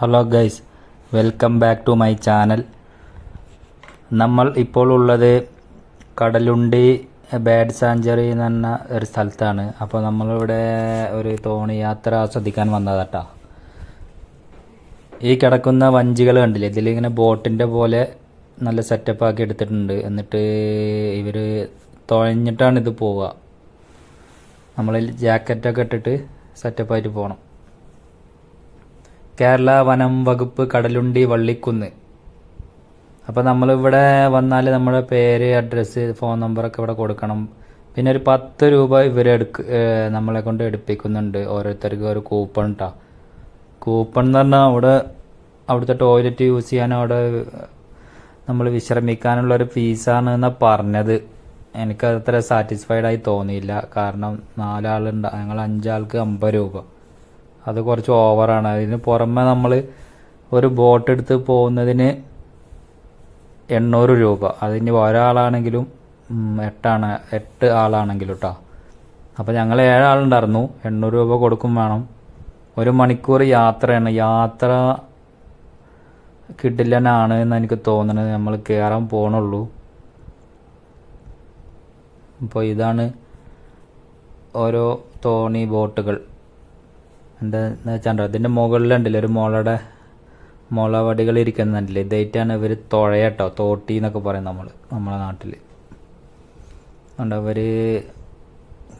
Hello guys welcome back to my channel നമ്മൾ ഇപ്പോൾ ഉള്ളത് കടലുണ്ടി ബാഡ് സാഞ്ചറി എന്ന് പറഞ്ഞ ഒരു സ്ഥലത്താണ്. അപ്പോൾ നമ്മളിവിടെ ഒരു തോണി യാത്ര ആസ്വദിക്കാൻ വന്നതാട്ടാ. ഈ കിടക്കുന്ന വഞ്ചികൾ കണ്ടില്ലേ? ഇതിലിങ്ങനെ ബോട്ടിന്റെ പോലെ നല്ല സെറ്റപ്പ് ആക്കി എടുത്തിട്ടുണ്ട്. എന്നിട്ട് ഇവർ തുഴഞ്ഞിട്ടാണ് ഇത് പോവുക. നമ്മൾ ജാക്കറ്റൊക്കെ ഇട്ടിട്ട് സെറ്റപ്പായിട്ട് പോകണം കേരള വനം വകുപ്പ് കടലുണ്ടി വള്ളിക്കുന്ന്. അപ്പോൾ നമ്മളിവിടെ വന്നാൽ നമ്മുടെ പേര് അഡ്രസ്സ് ഫോൺ നമ്പറൊക്കെ ഇവിടെ കൊടുക്കണം. പിന്നെ ഒരു പത്ത് രൂപ ഇവർ എടുക്ക നമ്മളെ കൊണ്ട് എടുപ്പിക്കുന്നുണ്ട്. ഓരോരുത്തർക്കും ഒരു കൂപ്പൺ ഇട്ടാ കൂപ്പൺ എന്ന് പറഞ്ഞാൽ അവിടെ അവിടുത്തെ ടോയ്ലറ്റ് യൂസ് ചെയ്യാൻ അവിടെ നമ്മൾ വിശ്രമിക്കാനുള്ള ഒരു ഫീസാണ് എന്നാണ് പറഞ്ഞത്. എനിക്ക് അത്ര ആയി തോന്നിയില്ല. കാരണം നാലാളുണ്ട്. ഞങ്ങൾ അഞ്ചാൾക്ക് അമ്പത് രൂപ. അത് കുറച്ച് ഓവറാണ് അതിന് പുറമെ നമ്മൾ ഒരു ബോട്ട് എടുത്ത് പോകുന്നതിന് എണ്ണൂറ് രൂപ. അതിന് ഒരാളാണെങ്കിലും എട്ടാണ് എട്ട് ആളാണെങ്കിലും കേട്ടോ അപ്പോൾ ഞങ്ങൾ ഏഴാളുണ്ടായിരുന്നു. എണ്ണൂറ് രൂപ കൊടുക്കും വേണം. ഒരു മണിക്കൂർ യാത്രയാണ്. യാത്ര കിട്ടില്ലെന്നാണ് എന്ന് എനിക്ക് തോന്നുന്നത്. നമ്മൾ കയറാൻ പോണുള്ളൂ. അപ്പോൾ ഇതാണ് ഓരോ തോണി ബോട്ടുകൾ. എന്താന്ന് വെച്ചാണ്ടോ? ഇതിന്റെ മുകളിലുണ്ടല്ലോ ഒരു മുളയുടെ മുളവടികൾ ഇരിക്കുന്നുണ്ടല്ലേ ഇതായിട്ടാണ് ഇവർ തുഴയട്ടോ തോട്ടി എന്നൊക്കെ പറയും നമ്മൾ നമ്മളെ നാട്ടിൽ അതുകൊണ്ട് അവർ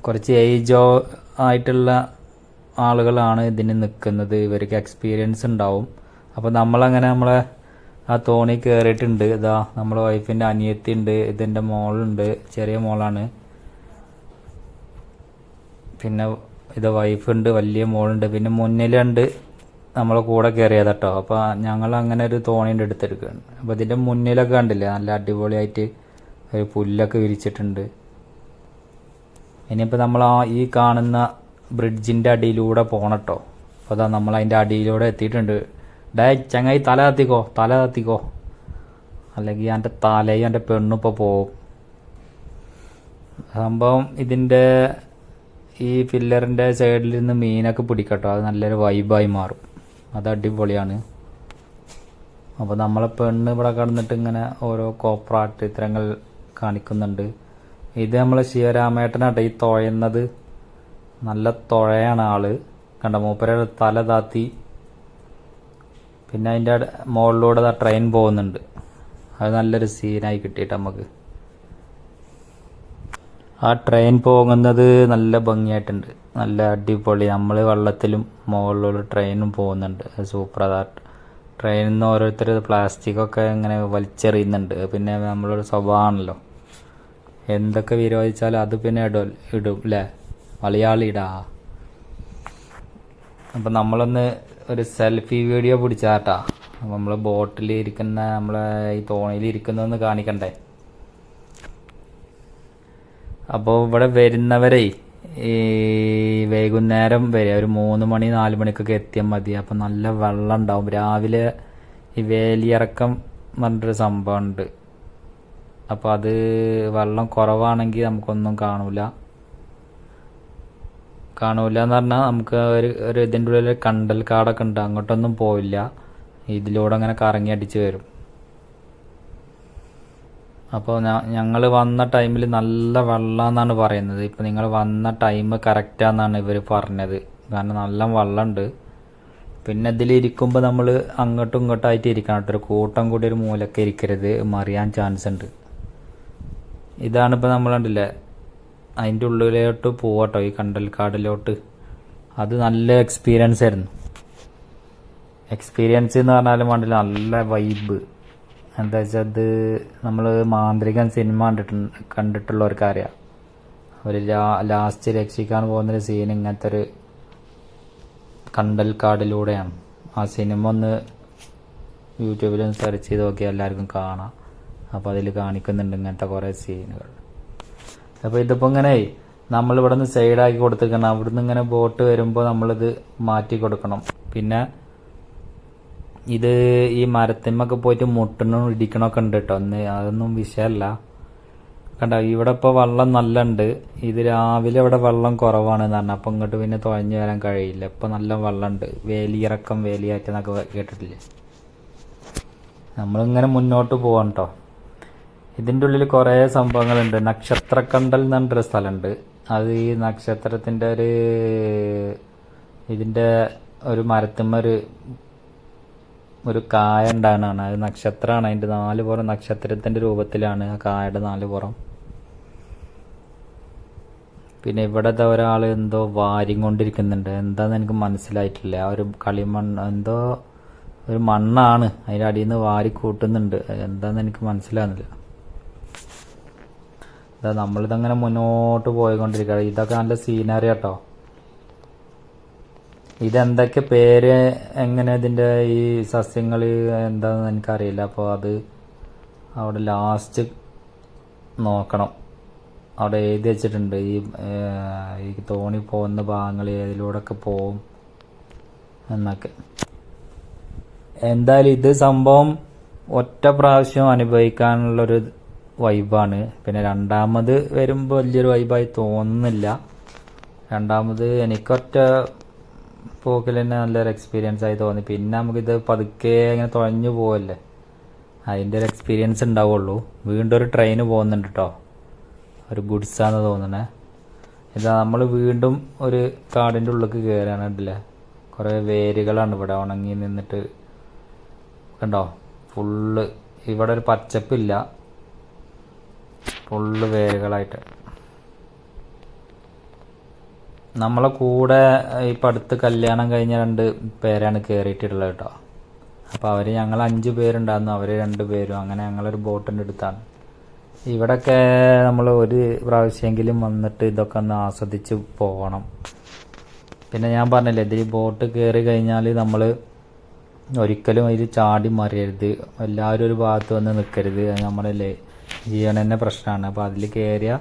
കുറച്ച് ഏജോ ആയിട്ടുള്ള ആളുകളാണ് ഇതിന് നിൽക്കുന്നത് ഇവർക്ക് എക്സ്പീരിയൻസ് ഉണ്ടാവും. അപ്പോൾ നമ്മളങ്ങനെ നമ്മളെ ആ തോണി കയറിയിട്ടുണ്ട് ഇതാ നമ്മുടെ വൈഫിന്റെ അനിയത്തി ഉണ്ട് ഇതിന്റെ മോളുണ്ട് ചെറിയ മോളാണ്. പിന്നെ ഇത് വൈഫുണ്ട് വലിയ മോളുണ്ട് പിന്നെ മുന്നിലുണ്ട് നമ്മളെ കൂടെ കയറിയത് കേട്ടോ അപ്പോൾ ഞങ്ങൾ അങ്ങനെ ഒരു തോണീന്റെ എടുത്തെടുക്കുകയാണ് അപ്പോൾ ഇതിന്റെ മുന്നിലൊക്കെ കണ്ടില്ലേ നല്ല അടിപൊളിയായിട്ട് ഒരു പുല്ലൊക്കെ വിരിച്ചിട്ടുണ്ട്. ഇനിയിപ്പോൾ നമ്മൾ ആ ഈ കാണുന്ന ബ്രിഡ്ജിന്റെ അടിയിലൂടെ പോണട്ടോ. അപ്പോൾ അതാ നമ്മൾ അതിന്റെ അടിയിലൂടെ എത്തിയിട്ടുണ്ട്. ഡേ ചങ്ങായി തല കത്തിക്കോ തല കത്തിക്കോ. അല്ലെങ്കിൽ എന്റെ തലയും എന്റെ പെണ്ണും ഇപ്പോൾ പോവും. സംഭവം ഇതിന്റെ ഈ പില്ലറിന്റെ നിന്ന് മീനൊക്കെ പിടിക്കട്ടോ. അത് നല്ലൊരു വൈബായി മാറും. അത് അടിപൊളിയാണ്. അപ്പോൾ നമ്മളെ പെണ്ണ് ഇവിടെ കടന്നിട്ട് ഇങ്ങനെ ഓരോ കോപ്രാട്ട് ചിത്രങ്ങൾ കാണിക്കുന്നുണ്ട്. ഇത് നമ്മളെ ശിവരാമേട്ടനാട്ടോ ഈ തുഴയുന്നത്. നല്ല തുഴയാണ് ആൾ. കണ്ട? മൂപ്പരയുടെ തല താത്തി. പിന്നെ അതിന്റെ മുകളിലൂടെ ട്രെയിൻ പോകുന്നുണ്ട്. അത് നല്ലൊരു സീനായി കിട്ടിയിട്ട് നമുക്ക്. ആ ട്രെയിൻ പോകുന്നത് നല്ല ഭംഗിയായിട്ടുണ്ട്. നല്ല അടിപൊളി. നമ്മൾ വെള്ളത്തിലും മുകളിലുള്ള ട്രെയിനും പോകുന്നുണ്ട്. സൂപ്പർ അതാ. ട്രെയിനിൽ നിന്ന് ഓരോരുത്തർ പ്ലാസ്റ്റിക്കൊക്കെ ഇങ്ങനെ വലിച്ചെറിയുന്നുണ്ട്. പിന്നെ നമ്മളൊരു സ്വഭാവമാണല്ലോ. എന്തൊക്കെ വിരോധിച്ചാലും അത് പിന്നെ ഇടും ഇടും അല്ലേ മലയാളിടാ. അപ്പം നമ്മളൊന്ന് ഒരു സെൽഫി വീഡിയോ പിടിച്ചാട്ടാ. നമ്മൾ ബോട്ടിൽ ഇരിക്കുന്ന നമ്മളെ ഈ തോണിയിൽ ഇരിക്കുന്നതെന്ന് കാണിക്കണ്ടേ? അപ്പോൾ ഇവിടെ വരുന്നവരെ ഈ വൈകുന്നേരം വരെ ഒരു മൂന്ന് മണി നാല് മണിക്കൊക്കെ എത്തിയാൽ മതി. അപ്പം നല്ല വെള്ളം ഉണ്ടാവും രാവിലെ ഈ വേലിയിറക്കം പറഞ്ഞിട്ടൊരു സംഭവമുണ്ട് അപ്പോൾ അത് വെള്ളം കുറവാണെങ്കിൽ നമുക്കൊന്നും കാണൂല. കാണൂല എന്ന് പറഞ്ഞാൽ നമുക്ക് ഒരു ഒരു ഇതിന്റെ ഉള്ളിൽ കണ്ടൽ കാടൊക്കെ ഉണ്ട്. അങ്ങോട്ടൊന്നും പോവില്ല. ഇതിലൂടെ അങ്ങനെ കറങ്ങി അടിച്ച് വരും. അപ്പോൾ ഞങ്ങൾ വന്ന ടൈമിൽ നല്ല വെള്ളമാണെന്നാണ് പറയുന്നത്. ഇപ്പം നിങ്ങൾ വന്ന ടൈം കറക്റ്റാന്നാണ് ഇവർ പറഞ്ഞത്. കാരണം നല്ല വെള്ളമുണ്ട് പിന്നെ ഇതിലിരിക്കുമ്പോൾ നമ്മൾ അങ്ങോട്ടും ഇങ്ങോട്ടായിട്ട് ഇരിക്കണം കേട്ടോ. ഒരു കൂട്ടം കൂടി ഒരു മൂലക്കെ ഇരിക്കരുത്. മറിയാൻ ചാൻസ് ഉണ്ട് ഇതാണ് ഇപ്പോൾ നമ്മൾ അതിന്റെ ഉള്ളിലോട്ട് പോവാട്ടോ ഈ കണ്ടൽക്കാടിലോട്ട്. അത് നല്ല എക്സ്പീരിയൻസ് ആയിരുന്നു. എക്സ്പീരിയൻസ് എന്ന് പറഞ്ഞാലും വേണ്ടില്ല നല്ല വൈബ് എന്താ വെച്ചാൽ അത് നമ്മൾ മാന്ത്രികൻ സിനിമ കണ്ടിട്ടുണ്ട് കണ്ടിട്ടുള്ളവർക്കറിയാം ഒരു ലാസ്റ്റ് രക്ഷിക്കാൻ പോകുന്നൊരു സീൻ ഇങ്ങനത്തെ ഒരു കണ്ടൽക്കാടിലൂടെയാണ്. ആ സിനിമ ഒന്ന് യൂട്യൂബിലൊന്ന് സെർച്ച് ചെയ്ത് നോക്കിയാൽ എല്ലാവർക്കും കാണാം. അപ്പോൾ അതിൽ കാണിക്കുന്നുണ്ട് ഇങ്ങനത്തെ കുറേ സീനുകൾ അപ്പോൾ ഇതിപ്പോൾ ഇങ്ങനെ നമ്മളിവിടെ നിന്ന് സൈഡാക്കി കൊടുത്തേക്കണം അവിടുന്ന് ഇങ്ങനെ ബോട്ട് വരുമ്പോൾ നമ്മളിത് മാറ്റി കൊടുക്കണം. പിന്നെ ഇത് ഈ മരത്തിന്മൊക്കെ പോയിട്ട് മുട്ടണം ഇടിക്കണമൊക്കെ ഉണ്ട് കേട്ടോ ഒന്ന് അതൊന്നും വിഷയമല്ല കണ്ട ഇവിടെ ഇപ്പോൾ വെള്ളം നല്ല ഉണ്ട് ഇത് രാവിലെ ഇവിടെ വെള്ളം കുറവാണ് എന്ന് പറഞ്ഞാൽ അപ്പം ഇങ്ങോട്ട് പിന്നെ തുഴഞ്ഞു വരാൻ കഴിയില്ല. ഇപ്പം നല്ല വെള്ളമുണ്ട് വേലിയിറക്കം വേലിയാറ്റം എന്നൊക്കെ കേട്ടിട്ടില്ലേ? നമ്മളിങ്ങനെ മുന്നോട്ട് പോകാം കേട്ടോ ഇതിന്റെ ഉള്ളിൽ കുറേ സംഭവങ്ങളുണ്ട്. നക്ഷത്രക്കണ്ടൽ എന്ന് പറഞ്ഞൊരു സ്ഥലമുണ്ട് അത് ഈ നക്ഷത്രത്തിന്റെ ഒരു ഇതിന്റെ ഒരു മരത്തുമ്മ ഒരു ഒരു കായ ഉണ്ടാകുന്നതാണ്. അത് നക്ഷത്രമാണ്. അതിന്റെ നാല് പുറം നക്ഷത്രത്തിന്റെ രൂപത്തിലാണ് ആ കായയുടെ നാല് പുറം. പിന്നെ ഇവിടെ ഒരാൾ എന്തോ വാരിയും കൊണ്ടിരിക്കുന്നുണ്ട് എന്താന്ന് എനിക്ക് മനസ്സിലായിട്ടില്ല. ആ ഒരു കളിമണ്ണ് എന്തോ ഒരു മണ്ണാണ് അതിന്റെ അടിയിൽ നിന്ന് വാരി കൂട്ടുന്നുണ്ട്. എന്താന്ന് എനിക്ക് മനസ്സിലാകുന്നില്ല എന്താ നമ്മളിതങ്ങനെ മുന്നോട്ട് പോയിക്കൊണ്ടിരിക്കുക ഇതൊക്കെ നല്ല സീനറി കേട്ടോ ഇതെന്തൊക്കെ പേര് എങ്ങനെ ഇതിന്റെ ഈ സസ്യങ്ങൾ എന്താന്ന് എനിക്കറിയില്ല. അപ്പോൾ അത് അവിടെ ലാസ്റ്റ് നോക്കണം. അവിടെ എഴുതി വെച്ചിട്ടുണ്ട്. ഈ ഈ തോണി പോകുന്ന ഭാഗങ്ങൾ ഏതിലൂടെയൊക്കെ പോവും എന്നൊക്കെ. എന്തായാലും ഇത് സംഭവം ഒറ്റ പ്രാവശ്യം അനുഭവിക്കാനുള്ളൊരു വൈബാണ്. പിന്നെ രണ്ടാമത് വരുമ്പോൾ വലിയൊരു വൈബായി തോന്നുന്നില്ല. രണ്ടാമത് എനിക്കൊറ്റ പോക്കിൽ തന്നെ നല്ലൊരു എക്സ്പീരിയൻസ് ആയി തോന്നി. പിന്നെ നമുക്കിത് പതുക്കെ ഇങ്ങനെ തുഴഞ്ഞു പോവല്ലേ? അതിന്റെ ഒരു എക്സ്പീരിയൻസ് ഉണ്ടാവുള്ളൂ. വീണ്ടും ഒരു ട്രെയിന് പോകുന്നുണ്ട് കേട്ടോ ഒരു ഗുഡ്സാന്ന് തോന്നണേ. ഇതാ നമ്മൾ വീണ്ടും ഒരു കാടിന്റെ ഉള്ളിലേക്ക് കയറാണ് കണ്ടില്ലേ? കുറേ വേരുകളാണ് ഇവിടെ ഉണങ്ങി നിന്നിട്ട്. കണ്ടോ? ഫുള്ള് ഇവിടെ ഒരു പച്ചപ്പില്ല. ഫുള്ള് വേരുകളായിട്ട്. നമ്മളെ കൂടെ ഇപ്പം അടുത്ത് കല്യാണം കഴിഞ്ഞ രണ്ട് പേരാണ് കയറിയിട്ടുള്ളത് കേട്ടോ. അപ്പോൾ അവർ ഞങ്ങൾ അഞ്ച് പേരുണ്ടായിരുന്നു. അവർ രണ്ട് പേരും. അങ്ങനെ ഞങ്ങളൊരു ബോട്ടിന്റെ അടുത്താണ്. ഇവിടെയൊക്കെ നമ്മൾ ഒരു പ്രാവശ്യമെങ്കിലും വന്നിട്ട് ഇതൊക്കെ ഒന്ന് ആസ്വദിച്ച് പോകണം പിന്നെ ഞാൻ പറഞ്ഞില്ലേ ഇതിൽ ബോട്ട് കയറി കഴിഞ്ഞാൽ നമ്മൾ ഒരിക്കലും അതിൽ ചാടി മറിയരുത്. എല്ലാവരും ഒരു ഭാഗത്ത് വന്ന് നിൽക്കരുത് അത് നമ്മളല്ലേ ജീവൻ തന്നെ പ്രശ്നമാണ് അപ്പോൾ അതിൽ കയറിയാൽ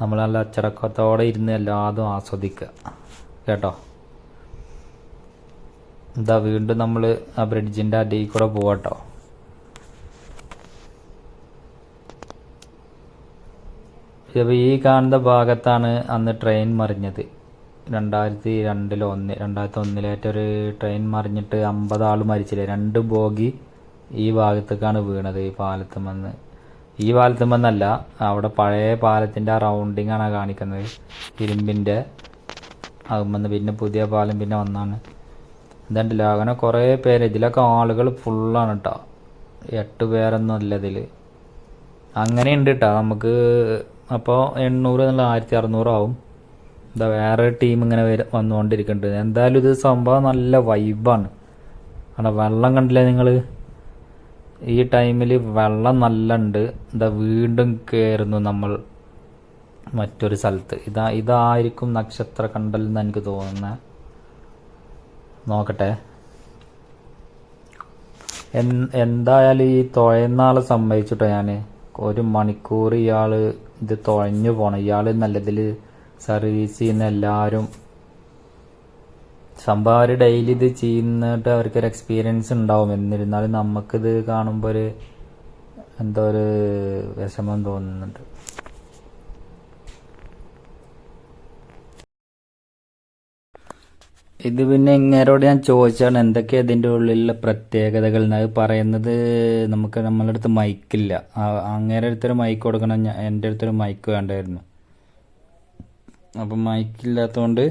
നമ്മൾ നല്ല അച്ചടക്കത്തോടെ ഇരുന്ന് എല്ലാതും ആസ്വദിക്കുക. കേട്ടോ? എന്താ വീണ്ടും നമ്മൾ ആ ബ്രിഡ്ജിന്റെ അടിയിൽ കൂടെ പോവാട്ടോ. ഇതിപ്പോൾ ഈ കാണുന്ന ഭാഗത്താണ് അന്ന് ട്രെയിൻ മറിഞ്ഞത്. രണ്ടായിരത്തി രണ്ടിലോ ഒന്ന് രണ്ടായിരത്തി ഒന്നിലേറ്റൊരു ട്രെയിൻ മറിഞ്ഞിട്ട് അമ്പത് ആൾ മരിച്ചില്ലേ? രണ്ട് ബോഗി ഈ ഭാഗത്തേക്കാണ് വീണത് ഈ പാലത്തുമെന്ന് ഈ പാലത്തുമ്പെന്നല്ല അവിടെ പഴയ പാലത്തിന്റെ ആ റൗണ്ടിങ് ആണ് കാണിക്കുന്നത്. ഇരുമ്പിന്റെ അതുമ്പെന്ന് പിന്നെ പുതിയ പാലം പിന്നെ വന്നാണ്. ഇതുണ്ടല്ലോ അങ്ങനെ കുറേ പേര് ഇതിലൊക്കെ ആളുകൾ ഫുള്ളാണ് കേട്ടോ എട്ട് പേരൊന്നും അല്ല ഇതിൽ അങ്ങനെ ഉണ്ട് കേട്ടോ നമുക്ക് അപ്പോൾ എണ്ണൂറ് എന്നുള്ള ആയിരത്തി അറുന്നൂറാവും എന്താ വേറെ ടീം ഇങ്ങനെ വന്നുകൊണ്ടിരിക്കുന്നുണ്ട് എന്തായാലും ഇത് സംഭവം നല്ല വൈബാണ് അവിടെ വെള്ളം കണ്ടില്ലേ നിങ്ങൾ ഈ ടൈമിൽ വെള്ളം നല്ല ഉണ്ട് എന്താ വീണ്ടും കയറുന്നു നമ്മൾ മറ്റൊരു സ്ഥലത്ത്. ഇതാ ഇതായിരിക്കും നക്ഷത്ര കണ്ടൽ എന്ന് എനിക്ക് തോന്നുന്നത് നോക്കട്ടെ. എന്തായാലും ഈ തുഴയുന്നാളെ സംഭവിച്ചിട്ടോ ഞാൻ ഒരു മണിക്കൂർ ഇയാൾ ഇത് തുഴഞ്ഞു പോണം. ഇയാൾ നല്ലതിൽ സർവീസ് ചെയ്യുന്ന എല്ലാവരും സംഭവം അവർ ഡെയിലി ഇത് ചെയ്യുന്നിട്ട് അവർക്കൊരു എക്സ്പീരിയൻസ് ഉണ്ടാവും. എന്നിരുന്നാലും നമുക്കിത് കാണുമ്പോൾ ഒരു എന്തോ ഒരു വിഷമം തോന്നുന്നുണ്ട്. ഇത് പിന്നെ ഇങ്ങേരോട് ഞാൻ ചോദിച്ചാണ് എന്തൊക്കെ ഇതിന്റെ ഉള്ളിലുള്ള പ്രത്യേകതകൾ? അത് പറയുന്നത് നമുക്ക് നമ്മളുടെ അടുത്ത് മൈക്കില്ല അങ്ങേരെ അടുത്തൊരു മൈക്ക് കൊടുക്കണം. എന്റെ അടുത്തൊരു മൈക്ക് വേണ്ടായിരുന്നു. അപ്പം മൈക്കില്ലാത്തതുകൊണ്ട്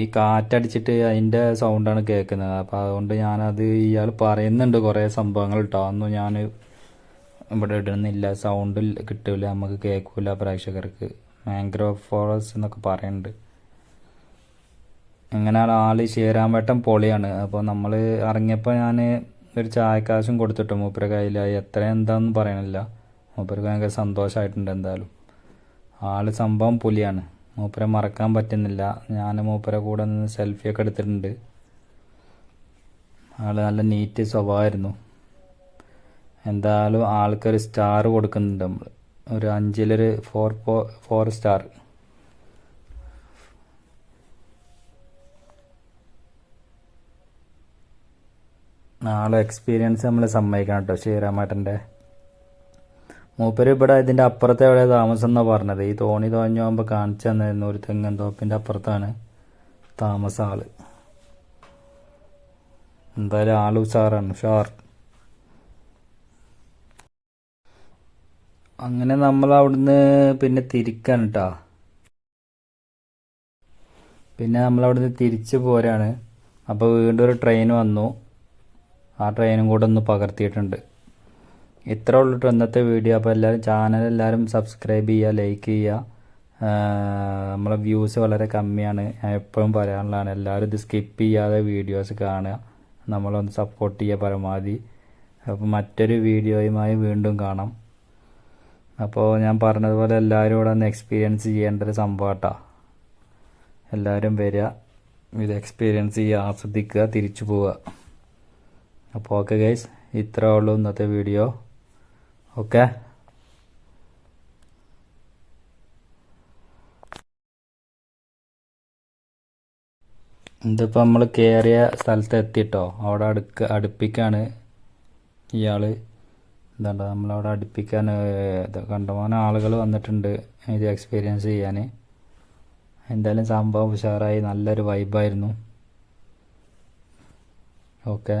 ഈ കാറ്റടിച്ചിട്ട് അതിന്റെ സൗണ്ടാണ് കേൾക്കുന്നത്. അപ്പോൾ അതുകൊണ്ട് ഞാനത് ഇയാൾ പറയുന്നുണ്ട് കുറേ സംഭവങ്ങൾ കേട്ടോ അന്നും ഞാൻ ഇവിടെ ഇടുന്നില്ല. സൗണ്ട് കിട്ടില്ല നമുക്ക് കേൾക്കില്ല പ്രേക്ഷകർക്ക്. മാംഗ്രോവ് ഫോറസ്റ്റ് എന്നൊക്കെ പറയുന്നുണ്ട് അങ്ങനെയാണ് ആൾ ശിവരാമേട്ടൻ പൊളിയാണ്. അപ്പോൾ നമ്മൾ ഇറങ്ങിയപ്പോൾ ഞാൻ ഒരു ചായക്കാശും കൊടുത്തിട്ടു. മൂപ്പര കയ്യിലായി എത്ര എന്താണെന്ന് പറയണില്ല. മൂപ്പർക്ക് ഭയങ്കര സന്തോഷമായിട്ടുണ്ട് എന്തായാലും. ആൾ സംഭവം പുലിയാണ്. മൂപ്പരെ മറക്കാൻ പറ്റുന്നില്ല. ഞാൻ മൂപ്പരെ കൂടെ നിന്ന് സെൽഫിയൊക്കെ എടുത്തിട്ടുണ്ട്. ആൾ നല്ല നീറ്റ് സ്വഭാവമായിരുന്നു. എന്തായാലും ആൾക്കൊരു സ്റ്റാർ കൊടുക്കുന്നുണ്ട് നമ്മൾ ഒരു അഞ്ചിലൊരു ഫോർ ഫോർ സ്റ്റാർ ആളെ എക്സ്പീരിയൻസ് നമ്മൾ സമ്മതിക്കണം കേട്ടോ ശ്രീരാമേട്ടന്റെ. മൂപ്പര് ഇവിടെ ഇതിന്റെ അപ്പുറത്തെ എവിടെ താമസം എന്നാണ് പറഞ്ഞത്? ഈ തോണി തോഞ്ഞു കാണിച്ചു തന്നായിരുന്നു ഒരു തെങ്ങൻ തോപ്പിന്റെ അപ്പുറത്താണ് താമസ ആൾ എന്തായാലും ആൾ ഉഷാറാണ്? ഉഷാർ. അങ്ങനെ നമ്മൾ അവിടുന്ന് പിന്നെ തിരിക്കാണ് കേട്ടാ പിന്നെ നമ്മൾ അവിടുന്ന് തിരിച്ചു പോരാണ്. അപ്പോൾ വീണ്ടും ഒരു ട്രെയിൻ വന്നു. ആ ട്രെയിനും കൂടെ ഒന്ന് പകർത്തിയിട്ടുണ്ട്. ഇത്ര ഉള്ളിട്ട് ഇന്നത്തെ വീഡിയോ അപ്പോൾ എല്ലാവരും ചാനൽ എല്ലാവരും സബ്സ്ക്രൈബ് ചെയ്യുക ലൈക്ക് ചെയ്യുക. നമ്മളെ വ്യൂസ് വളരെ കമ്മിയാണ്. ഞാൻ എപ്പോഴും പറയാനുള്ളതാണ് എല്ലാവരും ഇത് സ്കിപ്പ് ചെയ്യാതെ വീഡിയോസ് കാണുക. നമ്മളൊന്ന് സപ്പോർട്ട് ചെയ്യുക പരമാവധി. അപ്പോൾ മറ്റൊരു വീഡിയോയുമായി വീണ്ടും കാണാം. അപ്പോൾ ഞാൻ പറഞ്ഞതുപോലെ എല്ലാവരും ഇവിടെ ഒന്ന് എക്സ്പീരിയൻസ് ചെയ്യേണ്ട ഒരു സംഭവട്ടാണ് എല്ലാവരും വരിക ഇത് എക്സ്പീരിയൻസ് ചെയ്യുക ആസ്വദിക്കുക തിരിച്ചു പോവുക. അപ്പോൾ ഓക്കെ ഗൈസ് ഇത്രേ ഉള്ളൂ ഇന്നത്തെ വീഡിയോ ഓക്കെ? ഇതിപ്പോൾ നമ്മൾ കയറിയ സ്ഥലത്ത് എത്തിയിട്ടോ അവിടെ അടുക്ക അടുപ്പിക്കാണ് ഇയാൾ. എന്താ നമ്മളവിടെ അടുപ്പിക്കാൻ കണ്ടമാനം ആളുകൾ വന്നിട്ടുണ്ട് ഇത് എക്സ്പീരിയൻസ് ചെയ്യാൻ എന്തായാലും സംഭവം ഉഷാറായി നല്ലൊരു വൈബായിരുന്നു ഓക്കെ?